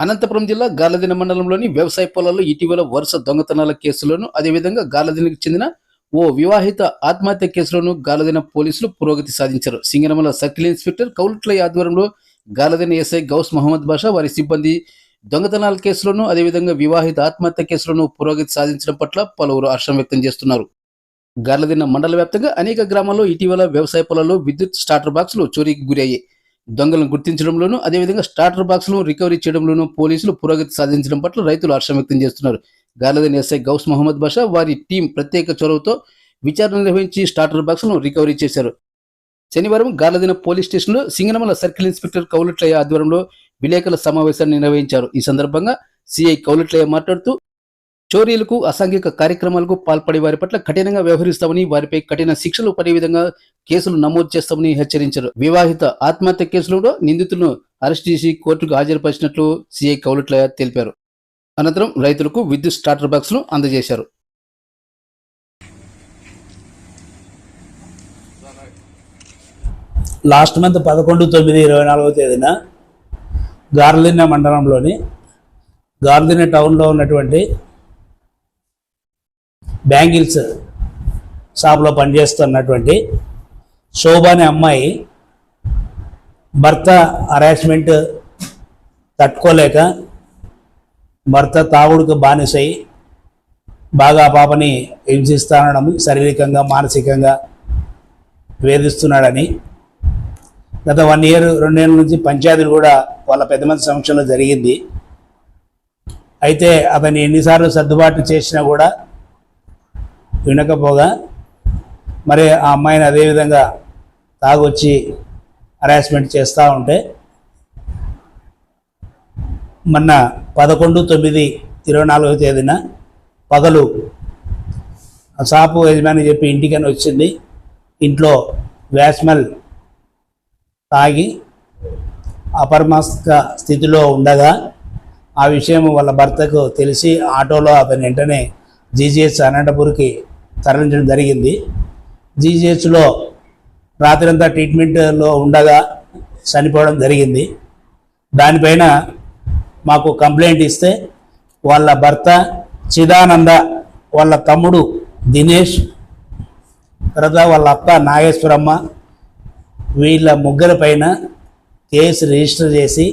అనంతపురం జిల్లా గాలదిన మండలంలోని వ్యవసాయ పొలాల్లో ఇటీవల వరుస దొంగతనాల కేసులను అదేవిధంగా గాలదినకు చెందిన ఓ వివాహిత ఆత్మహత్య కేసులోను గాలదిన పోలీసులు పురోగతి సాధించారు. సింగనమల సర్కిల్ ఇన్స్పెక్టర్ కౌలట్లయ్య ఆధ్వర్యంలో గాలదిన ఎస్ఐ గౌస్ మహమ్మద్ బాషా వారి సిబ్బంది దొంగతనాల కేసులోను అదేవిధంగా వివాహిత ఆత్మహత్య కేసులోనూ పురోగతి సాధించడం పట్ల పలువురు హర్షం వ్యక్తం చేస్తున్నారు. గాలదిన మండల వ్యాప్తంగా అనేక గ్రామాల్లో ఇటీవల వ్యవసాయ పొలాల్లో విద్యుత్ స్టార్టర్ బాక్సులు చోరీకి గురయ్యాయి. దొంగలను గుర్తించడంలోనూ అదేవిధంగా స్టార్టర్ బాక్సులను రికవరీ చేయడంలోనూ పోలీసులు పురోగతి సాధించడం పట్ల రైతులు హర్షం వ్యక్తం చేస్తున్నారు. గార్లదిన ఎస్ఐ గౌస్ మహమ్మద్ బాషా వారి టీం ప్రత్యేక చొరవతో విచారణ నిర్వహించి స్టార్టర్ బాక్సులను రికవరీ చేశారు. శనివారం గార్లదిన పోలీస్ స్టేషన్లో సింగనమల సర్కిల్ ఇన్స్పెక్టర్ కౌలట్లయ్య ఆధ్వర్యంలో విలేకరుల సమావేశాన్ని నిర్వహించారు. ఈ సందర్భంగా సిఐ కౌలట్లయ్య మాట్లాడుతూ చోరీలకు అసాంఘిక కార్యక్రమాలకు పాల్పడే వారి పట్ల కఠినంగా వ్యవహరిస్తామని వారిపై కఠిన శిక్షలు పడే విధంగా కేసులు నమోదు చేస్తామని హెచ్చరించారు. వివాహిత ఆత్మహత్య కేసులో నిందితులను అరెస్ట్ చేసి కోర్టుకు హాజరుపరిచినట్లు సిఐ కౌలట్లయ్య తెలిపారు. అనంతరం రైతులకు విద్యుత్ స్టార్టర్ బాక్స్ను అందజేశారు. లాస్ట్ మంత్ పదకొండు తొమ్మిది ఇరవై నాలుగవ తేదీన గార్లిన మండలంలోని గార్లిన టౌన్లో ఉన్నటువంటి బ్యాంగిల్స్ షాప్లో పనిచేస్తున్నటువంటి శోభ అనే అమ్మాయి భర్త హరాస్మెంట్ తట్టుకోలేక భర్త తాగుడుకు బానిసై బాగా పాపని హింసిస్తానడం శారీరకంగా మానసికంగా వేధిస్తున్నాడని. గత వన్ ఇయర్ రెండేళ్ళ నుంచి పంచాయతీలు కూడా వాళ్ళ పెద్ద మంది సమక్షంలో జరిగింది. అయితే అతన్ని ఎన్నిసార్లు సర్దుబాటు చేసినా కూడా వినకపోగా మరి ఆ అమ్మాయిని అదేవిధంగా తాగొచ్చి హరాస్మెంట్ చేస్తూ ఉంటే మొన్న పదకొండు తొమ్మిది ఇరవై నాలుగవ తేదీన పగలు ఆ షాపు యజమాని చెప్పి ఇంటికని వచ్చింది. ఇంట్లో వ్యాస్మెల్ తాగి అపరమస్క స్థితిలో ఉండగా ఆ విషయం వాళ్ళ భర్తకు తెలిసి ఆటోలో అతను వెంటనే జీజీహెచ్ అనంతపూర్కి తరలించడం జరిగింది. జీజీహెచ్లో రాత్రంతా ట్రీట్మెంట్లో ఉండగా చనిపోవడం జరిగింది. దానిపైన మాకు కంప్లైంట్ ఇస్తే వాళ్ళ భర్త చిదానంద వాళ్ళ తమ్ముడు దినేష్ తర్వాత వాళ్ళ అక్క నాగేశ్వరమ్మ వీళ్ళ ముగ్గురి పైన కేసు రిజిస్టర్ చేసి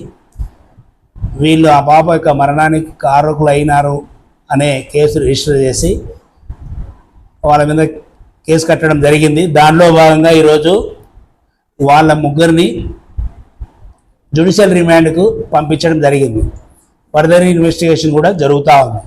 వీళ్ళు ఆ పాప యొక్క మరణానికి కారకులు అయినారు అనే కేసు రిజిస్టర్ చేసి వాళ్ళ మీద కేసు కట్టడం జరిగింది. దానిలో భాగంగా ఈరోజు వాళ్ళ ముగ్గురిని జ్యుడిషియల్ రిమాండ్కు పంపించడం జరిగింది. ఫర్దర్ ఇన్వెస్టిగేషన్ కూడా జరుగుతూ ఉంది.